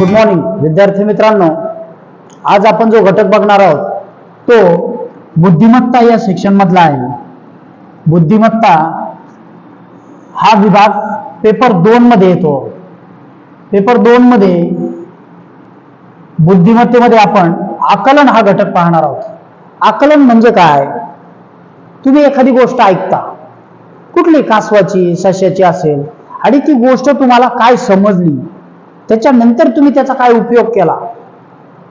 Good morning विद्यार्थी मित्रांनो. आज आपण जो घटक बघणार आहोत तो बुद्धिमत्ता या सेक्शन मधला आहे. बुद्धिमत्ता हा विभाग पेपर दोन मध्ये येतो. पेपर दोन मध्ये बुद्धिमत्तेमध्ये आपण आकलन हा घटक पाहणार आहोत. आकलन म्हणजे काय? तुम्ही एखादी गोष्ट ऐकता. कुठली कासवाची सश्याची असेल आणि ती गोष्ट तुम्हाला काय समजली? त्याच्यानंतर तुम्ही त्याचा काय उपयोग केला?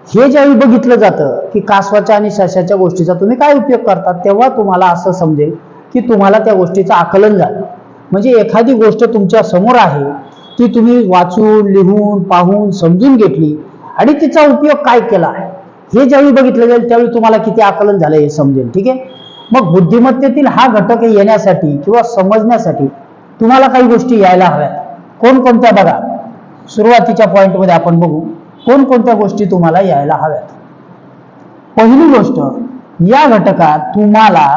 हे ज्यावेळी बघितलं जातं की कासवाच्या आणि शशाच्या गोष्टीचा तुम्ही काय उपयोग करता तेव्हा तुम्हाला असं समजेल की तुम्हाला त्या गोष्टीचं आकलन झालं. म्हणजे एखादी गोष्ट तुमच्यासमोर आहे ती तुम्ही वाचून लिहून पाहून समजून घेतली आणि तिचा उपयोग काय केला? हे ज्यावेळी बघितलं जाईल त्यावेळी तुम्हाला किती आकलन झालं हे समजेल ठीक आहे? मग बुद्धिमत्तेतील हा घटक येण्यासाठी किंवा समजण्यासाठी तुम्हाला काही गोष्टी यायला हव्यात. कोणकोणत्या बघा? सुरुवातीच्या पॉईंटमध्ये आपण बघू कोणकोणत्या गोष्टी तुम्हाला यायला हव्यात. पहिली गोष्ट या घटकात तुम्हाला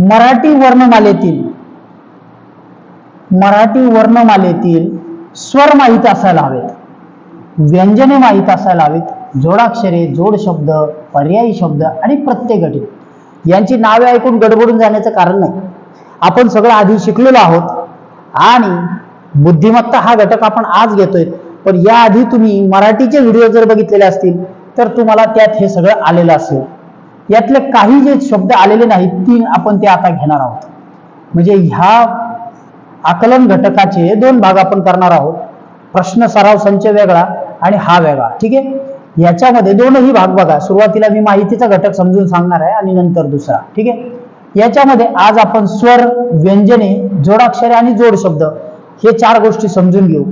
मराठी वर्णमालेतील मराठी वर्णमालेतील स्वर माहीत असायला हवेत. व्यंजने माहीत असायला हवीत. जोडाक्षरे जोड शब्द पर्यायी शब्द आणि प्रत्येक घटित यांची नावे ऐकून गडबडून जाण्याचं कारण नाही. आपण सगळं आधी शिकलेलो आहोत. आणि बुद्धिमत्ता हा घटक आपण आज घेतोय. पण याआधी तुम्ही मराठीचे व्हिडिओ जर बघितलेले असतील तर तुम्हाला त्यात हे सगळं आलेलं असेल. यातले काही जे शब्द आलेले नाहीत तीन आपण ते आता घेणार आहोत. म्हणजे ह्या आकलन घटकाचे दोन भाग आपण करणार आहोत. प्रश्न सराव संच वेगळा आणि हा वेगळा. ठीक आहे? याच्यामध्ये दोनही भाग बघा. सुरुवातीला मी माहितीचा घटक समजून सांगणार आहे आणि नंतर दुसरा. ठीक आहे? याच्यामध्ये आज आपण स्वर व्यंजने जोडाक्षरे आणि जोड शब्द हे चार गोष्टी समजून घेऊ.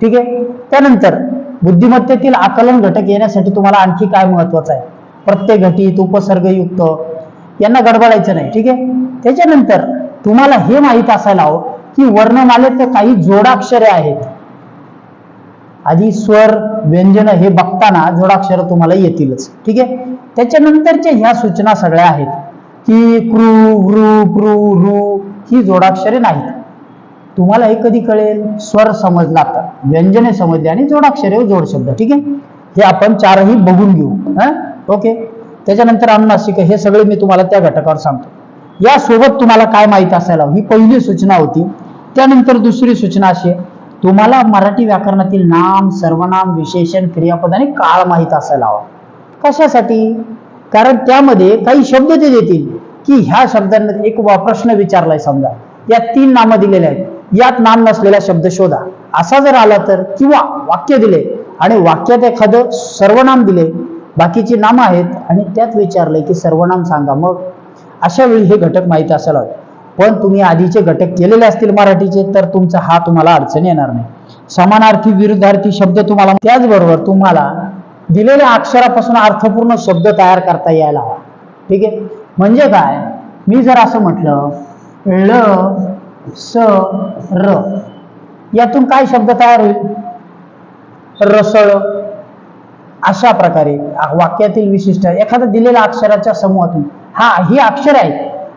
ठीक आहे? त्यानंतर बुद्धिमत्तेतील आकलन घटक येण्यासाठी तुम्हाला आणखी काय महत्वाचं आहे? प्रत्येक घटित उपसर्गयुक्त यांना गडबडायचं नाही. ठीक आहे? त्याच्यानंतर तुम्हाला हे माहीत असायला हवं की वर्णमालेत काही जोडाक्षरे आहेत. आधी स्वर व्यंजन हे बघताना जोडाक्षर तुम्हाला येतीलच. ठीक आहे? त्याच्यानंतरच्या ह्या सूचना सगळ्या आहेत की क्रू वृ प्रू रू ही जोडाक्षरे नाहीत. तुम्हाला हे कधी कळेल स्वर समजला तर. व्यंजने समजले आणि जोडाक्षरे जोड शब्द. ठीक आहे? हे आपण चारही बघून घेऊ. हा? ओके? त्याच्यानंतर अनुनासिक हे सगळे मी तुम्हाला त्या घटकावर सांगतो. यासोबत तुम्हाला काय माहीत असायला हवं? ही पहिली सूचना होती. त्यानंतर दुसरी सूचना अशी आहे, तुम्हाला मराठी व्याकरणातील नाम सर्वनाम विशेषण क्रियापद आणि काळ माहीत असायला हवा. कशासाठी? कारण त्यामध्ये काही शब्द ते देतील. की ह्या शब्दांमध्ये एक प्रश्न विचारलाय समजा. या तीन नामं दिलेल्या आहेत. यात नाम नसलेला शब्द शोधा. असा जर आला तर किंवा वाक्य दिले आणि वाक्यात एखादं सर्वनाम दिले बाकीची नामं आहेत आणि त्यात विचारले की सर्वनाम सांगा. मग अशा वेळी हे घटक माहिती असायला हवे. पण तुम्ही आधीचे घटक केलेले असतील मराठीचे तर तुमचा हा तुम्हाला अडचण येणार नाही. समानार्थी विरुद्धार्थी शब्द तुम्हाला त्याचबरोबर तुम्हाला दिलेल्या अक्षरापासून अर्थपूर्ण शब्द तयार करता यायला हवा. ठीक आहे? म्हणजे काय? मी जर असं म्हटलं ल स र. यातून काय शब्द तयार होईल? रसळ. अशा प्रकारे वाक्यातील विशिष्ट एखादा दिलेल्या अक्षराच्या समूहातून. हा ही अक्षर आहे.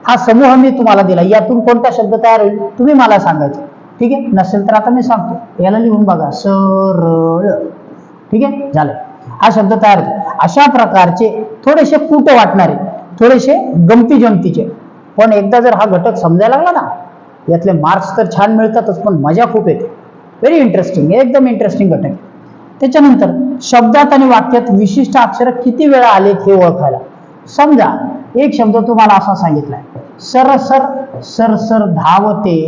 हा समूह मी तुम्हाला दिला. यातून कोणता शब्द तयार होईल? तुम्ही मला सांगायचं. ठीक आहे? नसेल तर आता मी सांगतो. याला लिहून बघा. सरळ ठीक आहे? झालं. हा शब्द तयार होतो अशा प्रकारचे थोडेसे कुट वाटणारे थोडेसे गमती जमतीचे पण एकदा जर हा घटक समजायला लागला ना यातले मार्क्स तर छान मिळतातच पण मजा खूप येते. व्हेरी इंटरेस्टिंग एकदम इंटरेस्टिंग घटक त्याच्यानंतर शब्दात आणि वाक्यात विशिष्ट अक्षर किती वेळा आलेत हे ओळखायला. समजा एक शब्द तुम्हाला असा सांगितलाय. सरसर सरसर धावते.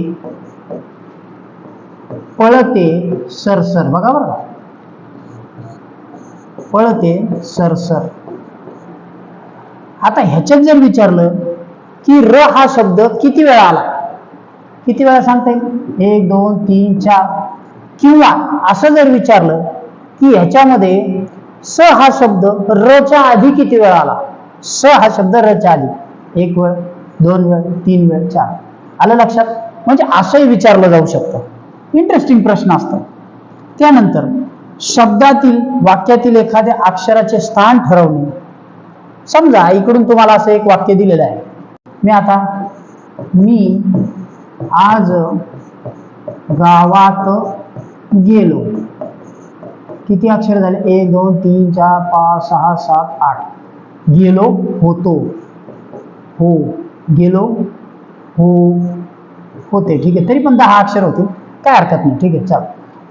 पळते सरसर बघा बरं पळते सरसर आता ह्याच्यात जर विचारलं की र हा शब्द किती वेळा आला? किती वेळा सांगता येईल? एक दोन तीन चार. किंवा असं जर विचारलं की ह्याच्यामध्ये स हा शब्द रच्या आधी किती वेळा आला? स हा शब्द रच्या आधी. एक वेळ दोन वेळ तीन वेळ चार. आलं लक्षात? म्हणजे असंही विचारलं जाऊ शकतं. इंटरेस्टिंग प्रश्न असतो. त्यानंतर शब्दातील वाक्यातील एखाद्या अक्षराचे स्थान ठरवणे. समजा इकडून तुम्हाला असं एक वाक्य दिलेलं आहे. मी आता मी आज गावात गेलो. किती अक्षर झाले? एक दोन तीन चार पाच सहा सात आठ. गेलो होतो. हो गेलो हो होते. ठीक आहे. तरी पण दहा अक्षर होते. काय हरकत नाही. ठीक आहे. चल.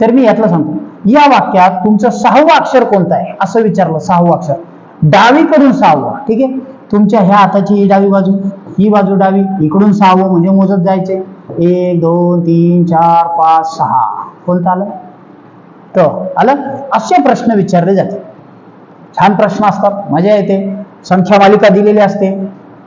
तर मी यातलं सांगतो. या वाक्यात तुमचं सहावं अक्षर कोणतं आहे? असं विचारलं. सहावं अक्षर. डावीकडून सहावं. ठीक आहे. तुमच्या ह्या हाताची ही डावी बाजू. ही बाजू डावी इकडून सहावं म्हणजे मोजत जायचे. एक दोन तीन चार पाच सहा. कोणतं आलं? तर आलं? असे प्रश्न विचारले जाते. छान प्रश्न असतात. मजा येते. संख्या मालिका दिलेली असते.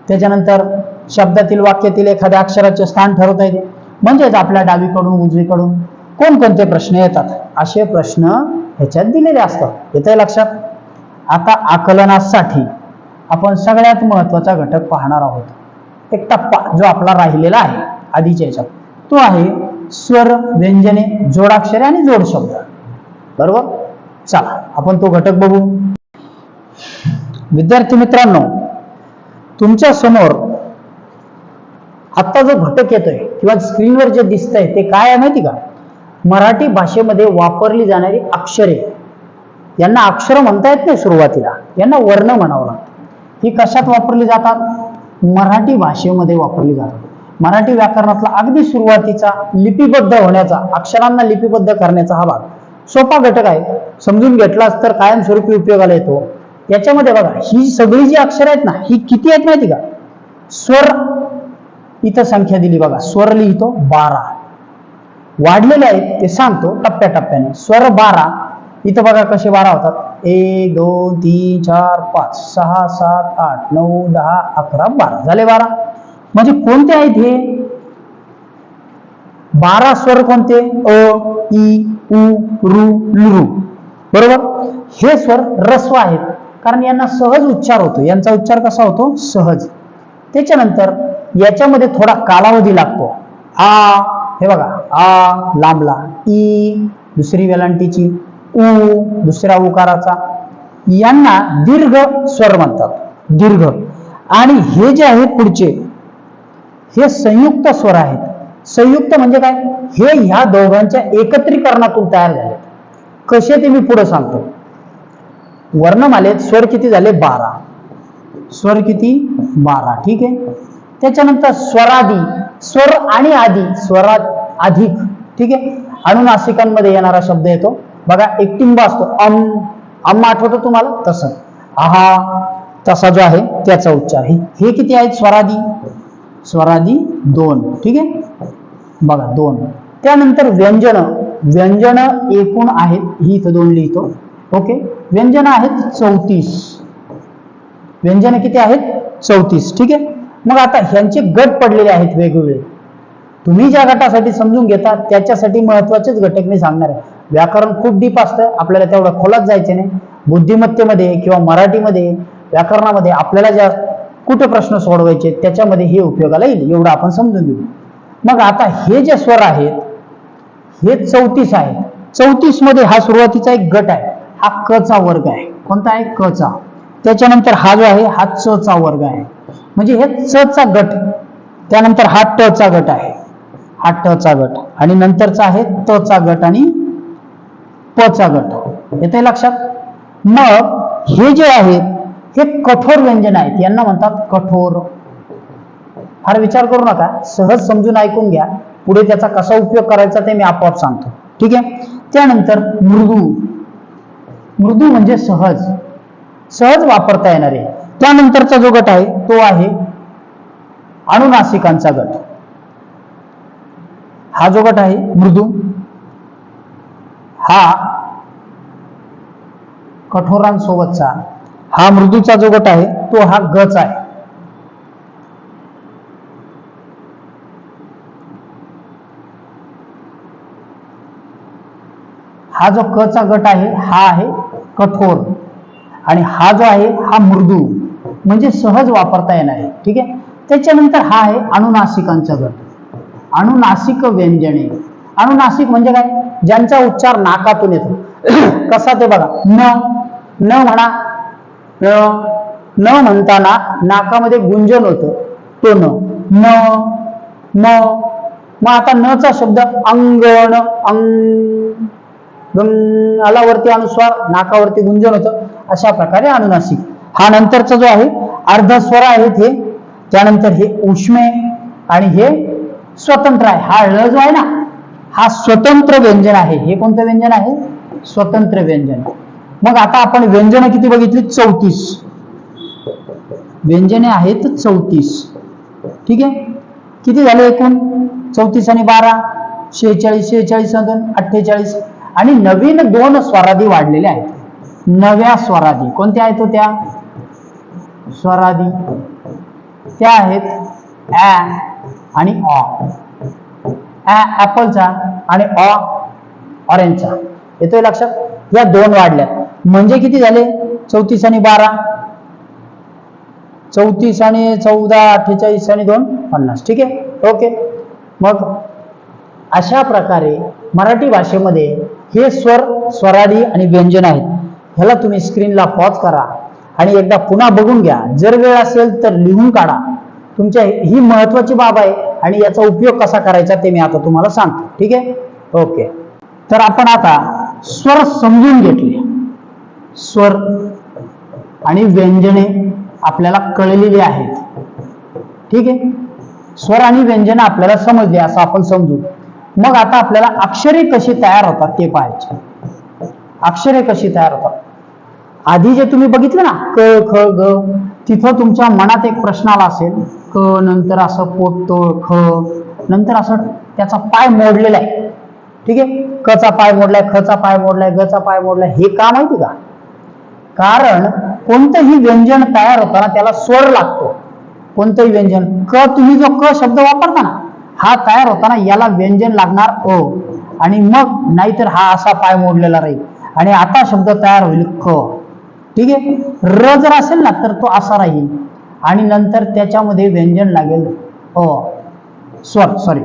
त्याच्यानंतर शब्दातील वाक्यातील एखाद्या अक्षराचे स्थान ठरवता येते. म्हणजेच आपल्या डावीकडून उजवीकडून कोणकोणते प्रश्न येतात? असे प्रश्न ह्याच्यात दिलेले असतात. येतंय लक्षात? आता आकलनासाठी आपण सगळ्यात महत्त्वाचा घटक पाहणार आहोत. एक टप्पा जो आपला राहिलेला आहे आधीच्या याच्यात. तो आहे स्वर व्यंजने जोडाक्षरे आणि जोड शब्द. बरोबर? चला आपण तो घटक बघू. विद्यार्थी मित्रांनो तुमच्यासमोर आत्ता जो घटक येतोय किंवा स्क्रीनवर जे दिसतंय ते काय आहे माहिती का? मराठी भाषेमध्ये वापरली जाणारी अक्षरे. यांना अक्षर म्हणता येत नाही सुरुवातीला. यांना वर्ण म्हणावं लागतं. ही कशात वापरली जातात? मराठी भाषेमध्ये वापरली जातात. मराठी व्याकरणातला अगदी सुरुवातीचा लिपिबद्ध होण्याचा अक्षरांना लिपिबद्ध करण्याचा हा भाग. सोपा घटक आहे. समजून घेतलाच तर कायमस्वरूपी उपयोगाला येतो. याच्यामध्ये बघा ही सगळी जी अक्षर आहेत ना ही किती आहेत माहिती का? स्वर इथं संख्या दिली बघा. स्वर लिहितो बारा. वाढलेले आहेत ते सांगतो टप्प्याटप्प्याने. स्वर बारा. इथं बघा कसे बारा होतात. एक दोन तीन चार पाच सहा सात आठ नऊ दहा अकरा बारा. झाले बारा. म्हणजे कोणते आहेत हे? बारा स्वर कोणते? अ ई उ रु लु. बरोबर? हे स्वर रस्व आहेत. कारण यांना सहज उच्चार होतो. यांचा उच्चार कसा होतो? सहज. त्याच्यानंतर याच्यामध्ये थोडा कालावधी लागतो. आ हे बघा. आ लांबला. ई दुसरी वेलांटीची. उ दुसऱ्या उकाराचा. यांना दीर्घ स्वर म्हणतात. दीर्घ. आणि हे जे आहे पुढचे हे संयुक्त स्वर आहेत. संयुक्त म्हणजे काय? हे ह्या दोघांच्या एकत्रीकरणातून तयार झाले कसे ते मी पुढे सांगतो. वर्णमालेत स्वर किती झाले? बारा. स्वर किती? बारा. ठीक आहे? त्याच्यानंतर स्वरादी स्वर आणि आदी स्वरात अधिक. ठीक आहे? अनुनासिकांमध्ये येणारा शब्द येतो. बघा एक टिंब असतो. अम अम आठवतं तुम्हाला? तसं. आहा तसा जो आहे त्याचा उच्चार. हे हे किती आहेत? स्वरादी? स्वरादी दोन. ठीक आहे? बघा दोन. त्यानंतर व्यंजन. व्यंजन एकूण आहेत. ही इथं दोन लिहितो. ओके? व्यंजन आहेत चौतीस. व्यंजन किती आहेत? चौतीस. ठीक आहे? मग आता ह्यांचे गट पडलेले आहेत वेगवेगळे. तुम्ही ज्या गटासाठी समजून घेता त्याच्यासाठी महत्वाचेच घटक मी सांगणार आहे. व्याकरण खूप डीप असतं. आपल्याला तेवढं खोलात जायचे नाही. बुद्धिमत्तेमध्ये किंवा मराठीमध्ये व्याकरणामध्ये आपल्याला ज्या कुठे प्रश्न सोडवायचे त्याच्यामध्ये हे उपयोगाला येईल. एवढं आपण समजून घेऊ. मग आता हे जे स्वर आहेत हे चौतीस आहे चौतीसमध्ये हा सुरुवातीचा एक गट आहे. हा क चा वर्ग आहे. कोणता आहे? क चा. त्याच्यानंतर हा जो आहे हा च चा वर्ग आहे. म्हणजे हे च चा गट. त्यानंतर हा ट चा गट आहे. हा ट चा गट. आणि नंतरचा आहे त चा गट आणि पचा गट. येते लक्षात? मग हे जे आहेत हे कठोर व्यंजन आहेत. यांना म्हणतात कठोर. फार विचार करू नका. सहज समजून ऐकून घ्या. पुढे त्याचा कसा उपयोग करायचा ते मी आपोआप सांगतो. ठीक आहे? त्यानंतर मृदू. मृदू म्हणजे सहज. सहज वापरता येणारे त्यानंतरचा जो गट आहे तो आहे अनुनासिकांचा गट. हा जो गट आहे मृदू. हा कठोरांसोबतचा हा मृदूचा जो गट आहे तो हा गच आहे. हा जो क चा गट आहे हा आहे कठोर आणि हा जो आहे हा मृदू. म्हणजे सहज वापरता येणार आहे ठीक आहे? त्याच्यानंतर हा आहे अनुनासिकांचा गट. अनुनासिक व्यंजने. अनुनासिक म्हणजे काय? ज्यांचा उच्चार नाकातून येतो. कसा ते बघा. न न म्हणा न न म्हणताना नाकामध्ये गुंजन होतं. तो न. न म. मग आता न चा शब्द अंगण अंग गंग अनुस्वार नाकावरती गुंजन होतं. अशा प्रकारे अनुनासिक हा नंतरचा जो आहे अर्धस्वर आहेत हे. त्यानंतर हे उष्मे आणि हे स्वतंत्र आहे. हा ळ जो आहे ना हा स्वतंत्र व्यंजन आहे. हे कोणतं व्यंजन आहे? स्वतंत्र व्यंजन. मग आता आपण व्यंजन किती बघितली? चौतीस. व्यंजने आहेत चौतीस. ठीक आहे? किती झाले एकूण? चौतीस आणि बारा शेहेचाळीस शेहेचाळीस आणि दोन अठ्ठेचाळीस. आणि नवीन दोन स्वरादी वाढलेल्या आहेत. नव्या स्वरादी. कोणत्या आहेत त्या? स्वरादी. त्या आहेत ॲ आणि ऑ ॲ ॲपलचा आणि ऑ ऑरेंजचा येतोय लक्षात या दोन वाढल्या म्हणजे किती झाले? चौतीस आणि बारा. चौतीस आणि चौदा अठ्ठेचाळीस आणि दोन पन्नास. ठीक आहे? ओके मग अशा प्रकारे मराठी भाषेमध्ये हे स्वर स्वराडी आणि व्यंजन आहेत. ह्याला तुम्ही स्क्रीनला पॉज करा आणि एकदा पुन्हा बघून घ्या. जर वेळ असेल तर लिहून काढा. तुमच्या ही महत्वाची बाब आहे. आणि याचा उपयोग कसा करायचा ते मी आता तुम्हाला सांगतो. ठीक आहे? ओके. तर आपण आता स्वर समजून घेतले. स्वर आणि व्यंजने आपल्याला कळलेली आहेत. ठीक आहे? स्वर आणि व्यंजन आपल्याला समजले असं आपण समजू. मग आता आपल्याला अक्षरे कशी तयार होतात ते पाहायचे. अक्षरे कशी तयार होतात. आधी जे तुम्ही बघितलं ना क ख ग तिथं तुमच्या मनात एक प्रश्न आला असेल क नंतर असं पोटतोळ ख नंतर असं त्याचा पाय मोडलेला आहे. ठीक आहे? कचा पाय मोडलाय खचा पाय मोडलाय गचा पाय मोडलाय हे का माहिती का? कारण कोणतंही व्यंजन तयार होताना त्याला स्वर लागतो. कोणतंही व्यंजन क तुम्ही जो क शब्द वापरता ना हा तयार होताना याला व्यंजन लागणार अ. आणि मग नाहीतर हा असा पाय मोडलेला राहील. आणि आता शब्द तयार होईल क ठीक आहे? र जर असेल ना तर तो असा राहील. आणि नंतर त्याच्यामध्ये व्यंजन लागेल. अ स्वर सॉरी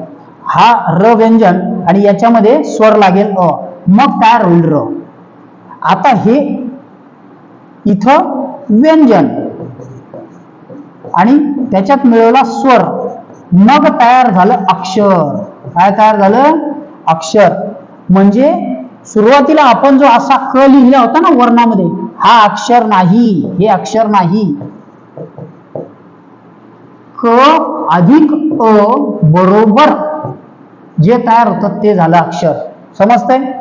हा र व्यंजन आणि याच्यामध्ये स्वर लागेल. अ. मग तयार होईल र? आता हे इथं व्यंजन आणि त्याच्यात मिळवला स्वर. मग तयार झालं अक्षर. काय तयार झालं? अक्षर. म्हणजे सुरुवातीला आपण जो असा क लिहिला होता ना वर्णामध्ये हा अक्षर नाही हे अक्षर नाही. क अधिक अ बरोबर. जे तयार होतं ते झालं अक्षर. समजतंय?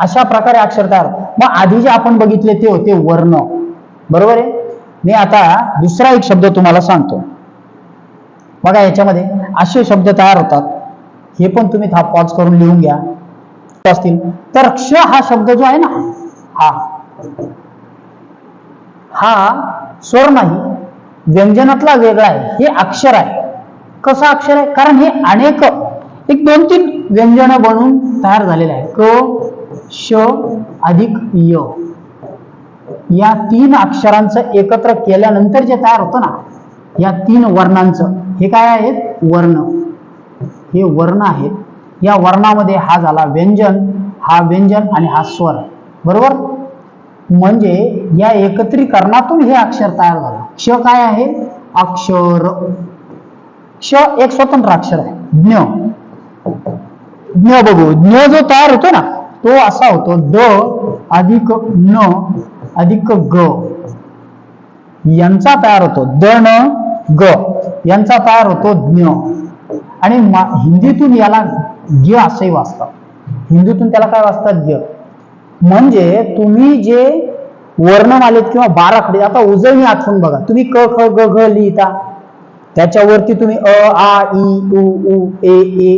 अशा प्रकारे अक्षर तयार मग आधी जे आपण बघितले ते होते वर्ण. बरोबर आहे? मी आता दुसरा एक शब्द तुम्हाला सांगतो. बघा याच्यामध्ये असे शब्द तयार होतात. हे पण तुम्ही था पॉज करून लिहून घ्या. असतील. तर क्ष हा शब्द जो आहे ना हा. हा स्वर नाही. व्यंजनातला वेगळा आहे. हे अक्षर आहे. कसं अक्षर आहे? कारण हे अनेक एक दोन तीन व्यंजन बनून तयार झालेले आहे क श अधिक य. या तीन अक्षरांचं एकत्र केल्यानंतर जे तयार होतं ना या तीन वर्णांचं हे काय आहेत वर्ण. हे वर्ण आहेत या वर्णामध्ये हा झाला व्यंजन हा व्यंजन आणि हा स्वर. बरोबर? म्हणजे या एकत्रीकरणातून हे अक्षर तयार झालं. क्ष काय आहे? अक्षर. क्ष एक स्वतंत्र अक्षर आहे. ज्ञ. ज्ञ बघू. ज्ञ जो तयार होतो ना तो असा होतो. द अधिक न अधिक ग. यांचा तयार होतो. द न ग. यांचा तयार होतो ज्ञ. आणि हिंदीतून याला ज्ञ असंही वाचतात. हिंदीतून त्याला काय वाचतात? ज्ञ. म्हणजे तुम्ही जे वर्णमालेत किंवा बाराखडे आता उजळणी आठवून बघा. तुम्ही क ख ग घ लिहिता. त्याच्यावरती तुम्ही अ आ इ उ उ ए ए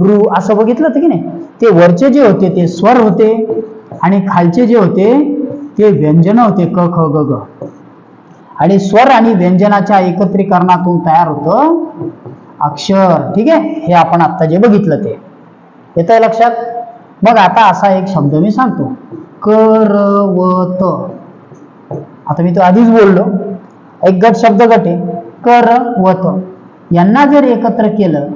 रु असं बघितलं होतं की नाही? ते वरचे जे होते ते स्वर होते आणि खालचे जे होते ते व्यंजन होते क ख ग ग. आणि स्वर आणि व्यंजनाच्या एकत्रीकरणातून तयार होतं अक्षर. ठीक आहे? हे आपण आता जे बघितलं ते. येत आहे लक्षात? मग आता असा एक शब्द मी सांगतो. करवत. आता मी तो आधीच बोललो. एक गट शब्द गट आहे. करवत. यांना जर एकत्र केलं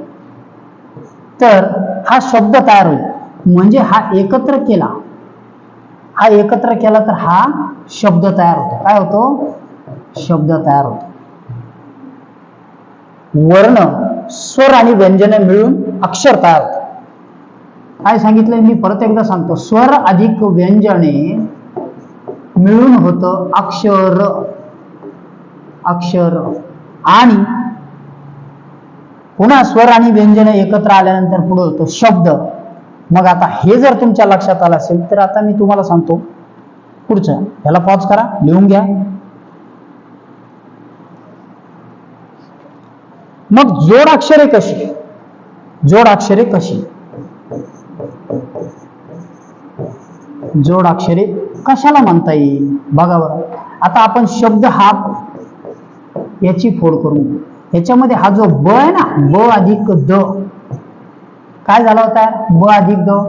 तर हा शब्द तयार होईल. म्हणजे हा एकत्र केला. हा एकत्र केला तर हा शब्द तयार होतो. काय होतो? शब्द तयार होतो. वर्ण स्वर आणि व्यंजन मिळून अक्षर तयार होतो काय सांगितलंय? मी परत एकदा सांगतो. स्वर अधिक व्यंजने मिळून होतं अक्षर. अक्षर. आणि पुन्हा स्वर आणि व्यंजन एकत्र आल्यानंतर पुढे होतो शब्द. मग आता हे जर तुमच्या लक्षात आलं असेल तर आता मी तुम्हाला सांगतो. पुढचं. ह्याला पॉज करा लिहून घ्या. मग जोडाक्षरे कशी? जोडाक्षरे कशी? जोडाक्षरे कशाला म्हणता येईल? बघा बरं. आता आपण शब्द हा याची फोड करून याच्यामध्ये हा जो ब आहे ना ब अधिक द. काय झाला होता? ब अधिक द.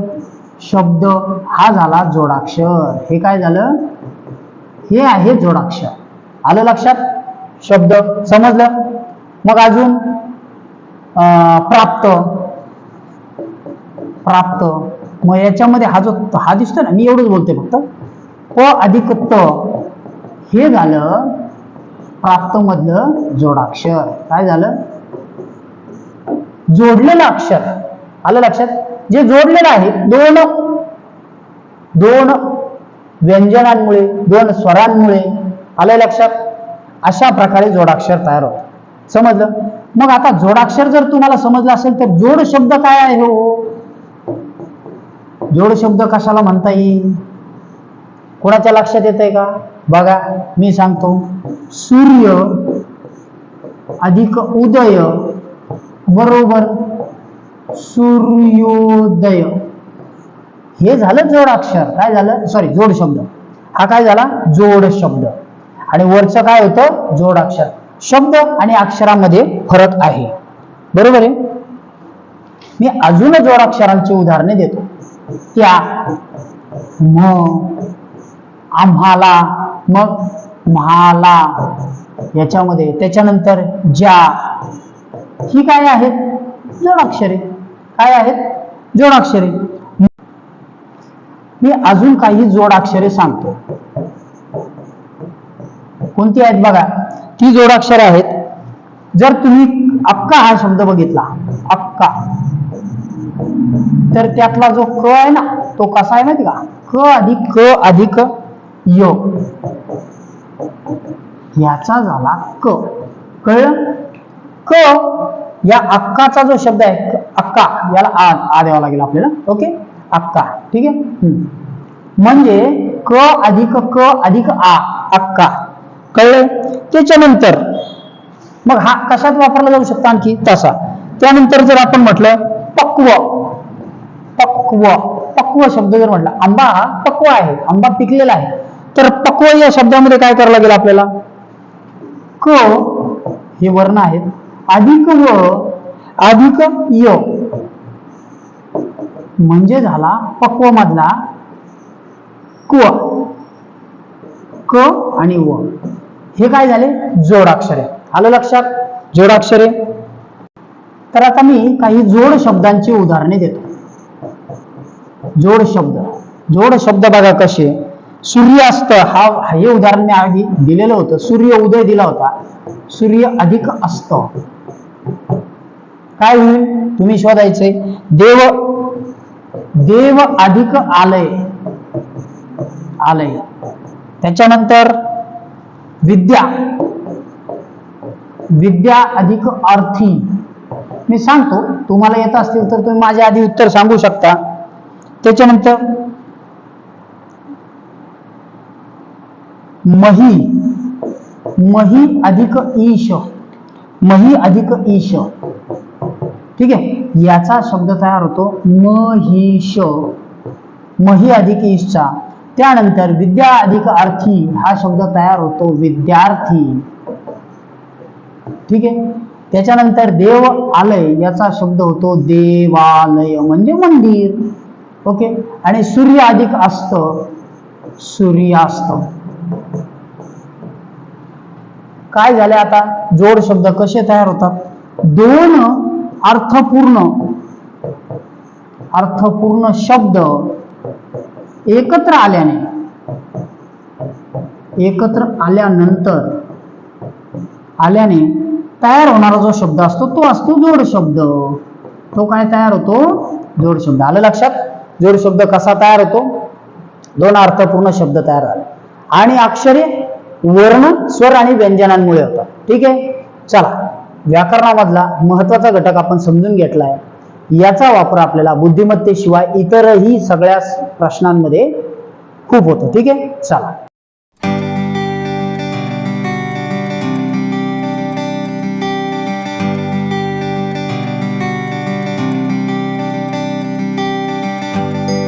शब्द हा झाला जोडाक्षर. हे काय झालं? हे आहे जोडाक्षर. आलं लक्षात? शब्द समजलं? मग अजून अं, प्राप्त. प्राप्त. मग याच्यामध्ये हा जो हा दिसतो ना मी एवढंच बोलते फक्त. क अधिक त हे झालं प्राप्त मधलं जोडाक्षर. काय झालं? जोडलेलं अक्षर. आलं लक्षात? जे जोडलेलं आहे दोन दोन व्यंजनांमुळे दोन स्वरांमुळे आलं लक्षात? अशा प्रकारे जोडाक्षर तयार होतं. समजलं? मग आता जोडाक्षर जर तुम्हाला समजलं असेल तर जोड शब्द काय आहे हो? जोड शब्द कशाला म्हणता येईल? कोणाच्या लक्षात येत आहे का? बघा मी सांगतो. सूर्य अधिक उदय बरोबर सूर्योदय. हे झालं जोड अक्षर. काय झालं? सॉरी जोड शब्द. हा काय झाला? जोड शब्द. आणि वरचं काय होतं? जोड अक्षर. शब्द आणि अक्षरामध्ये फरक आहे. बरोबर आहे? मी अजून जोडाक्षरांची उदाहरणे देतो. त्या म आम्हाला मग म्हाला याच्यामध्ये त्याच्यानंतर ज्या ही काय आहेत? जोडाक्षरे. काय आहेत? जोडाक्षरे. मी अजून काही जोडाक्षरे सांगतो. कोणती आहेत बघा? ती जोडाक्षरे आहेत. जर तुम्ही अक्का हा शब्द बघितला अक्का. तर त्यातला जो क आहे ना तो कसा आहे माहिती का? क अधिक क अधिक य. याचा झाला क. कळलं? क या अक्काचा जो शब्द आहे अक्का याला आ आ द्यावा लागेल आपल्याला. ओके? अक्का. ठीक आहे? हम्म. म्हणजे क अधिक क अधिक आ अक्का. कळलं? त्याच्यानंतर मग हा कशात वापरला जाऊ शकतो आणखी? तसा. त्यानंतर जर आपण म्हटलं पक्व. पक्व. पक्व शब्द जर म्हटला आंबा हा पक्व आहे आंबा पिकलेला आहे. तर पक्व या शब्दामध्ये काय करावं लागेल आपल्याला? क हे वर्ण आहेत. अधिक व अधिक य. म्हणजे झाला पक्व मधला क्व क आणि व. हे काय झाले? जोडाक्षरे. आलं लक्षात? जोडाक्षरे. तर आता मी काही जोड शब्दांची उदाहरणे देतो. जोड शब्द. जोड शब्द बघा कसे. सूर्यास्त हा हे उदाहरण मी आधी दिलेलं होतं. सूर्य उदय दिला होता. सूर्य अधिक अस्त. काय होईल? तुम्ही शोधायचे देव देव अधिक आलय. आलय. त्याच्यानंतर विद्या. विद्या अधिक अर्थी. मी सांगतो तुम्हाला येत असतील तर तुम्ही माझ्या आधी उत्तर सांगू शकता. त्याच्यानंतर मही मही अधिक ईश मही अधिक ईश. ठीक आहे? याचा शब्द तयार होतो महिष मही अधिक ईशचा. त्यानंतर विद्या अधिक अर्थी हा शब्द तयार होतो विद्यार्थी. ठीक आहे? त्याच्यानंतर देव आलय याचा शब्द होतो देवालय म्हणजे मंदिर. ओके? आणि सूर्य अधिक अस्त. सूर्यास्त काय झाले आता? जोड शब्द कसे तयार होतात? दोन अर्थपूर्ण. अर्थपूर्ण शब्द एकत्र आल्याने एकत्र आल्यानंतर आल्याने तयार होणारा जो शब्द असतो तो असतो जोड शब्द. तो काय तयार होतो? जोड शब्द. आलं लक्षात? जोड शब्द कसा तयार होतो? दोन अर्थपूर्ण शब्द तयार झाले. आणि अक्षरे वर्ण स्वर आणि व्यंजनांमुळे होतात. ठीक आहे? चला व्याकरणामधला महत्त्वाचा घटक आपण समजून घेतलाय. याचा वापर आपल्याला बुद्धिमत्तेशिवाय इतरही सगळ्या प्रश्नांमध्ये खूप होतो. ठीक आहे? चला.